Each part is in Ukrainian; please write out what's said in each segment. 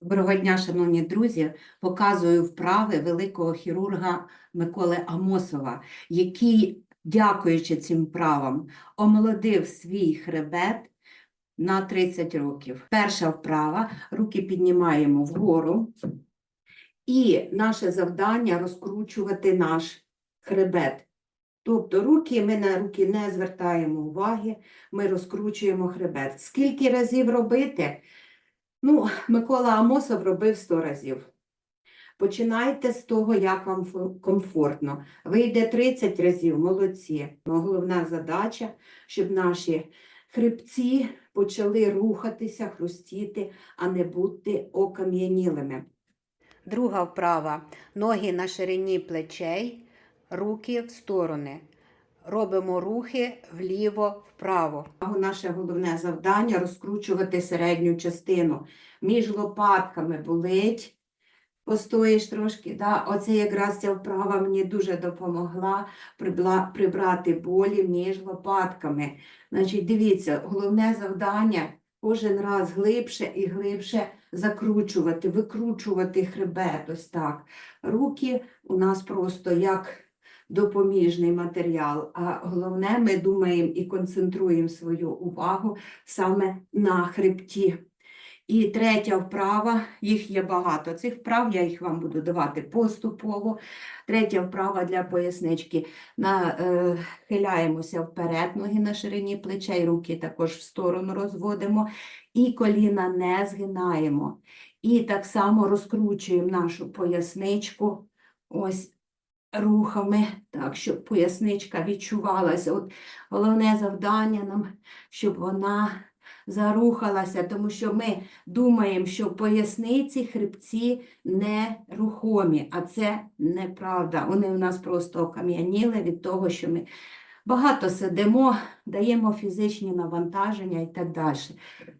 Доброго дня, шановні друзі. Показую вправи великого хірурга Миколи Амосова, який, дякуючи цим вправам, омолодив свій хребет на 30 років. Перша вправа. Руки піднімаємо вгору. І наше завдання розкручувати наш хребет. Тобто руки, ми на руки не звертаємо уваги, ми розкручуємо хребет. Скільки разів робити? Ну, Микола Амосов робив 100 разів. Починайте з того, як вам комфортно. Вийде 30 разів, молодці. Головна задача, щоб наші хребці почали рухатися, хрустіти, а не бути окам'янілими. Друга вправа. Ноги на ширині плечей, руки в сторони. Робимо рухи вліво-вправо. Наше головне завдання розкручувати середню частину. Між лопатками болить. Постоїш трошки. Да? Оце якраз ця вправа мені дуже допомогла прибрати болі між лопатками. Значить, дивіться, головне завдання кожен раз глибше і глибше закручувати, викручувати хребет. Ось так. Руки у нас просто як допоміжний матеріал. А головне, ми думаємо і концентруємо свою увагу саме на хребті. І третя вправа, їх є багато. Цих вправ я їх вам буду давати поступово. Третя вправа для пояснички. Нахиляємося вперед, ноги на ширині плечей, руки також в сторону розводимо. І коліна не згинаємо. І так само розкручуємо нашу поясничку. Ось рухами, так, щоб поясничка відчувалася. От головне завдання нам, щоб вона зарухалася, тому що ми думаємо, що поясниці, хребці не рухомі, а це неправда. Вони у нас просто окам'яніли від того, що ми багато сидимо, даємо фізичні навантаження і так далі.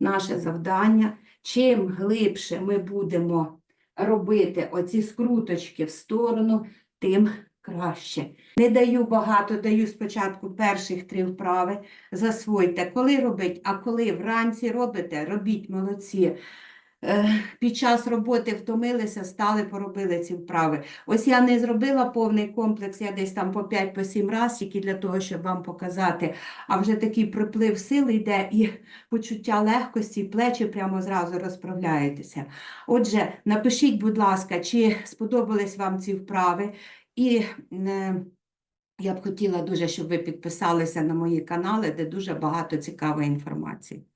Наше завдання, чим глибше ми будемо робити оці скруточки в сторону, тим краще. Не даю багато, даю спочатку перших три вправи. Засвойте, коли робить, а коли вранці робите, робіть молодці. Е, Під час роботи втомилися, стали, поробили ці вправи. Ось я не зробила повний комплекс, я десь там по 5-7 разів, тільки для того, щоб вам показати. А вже такий приплив сил йде і почуття легкості, плечі прямо зразу розправляєтеся. Отже, напишіть, будь ласка, чи сподобались вам ці вправи. І е, я б хотіла дуже, щоб ви підписалися на мої канали, де дуже багато цікавої інформації.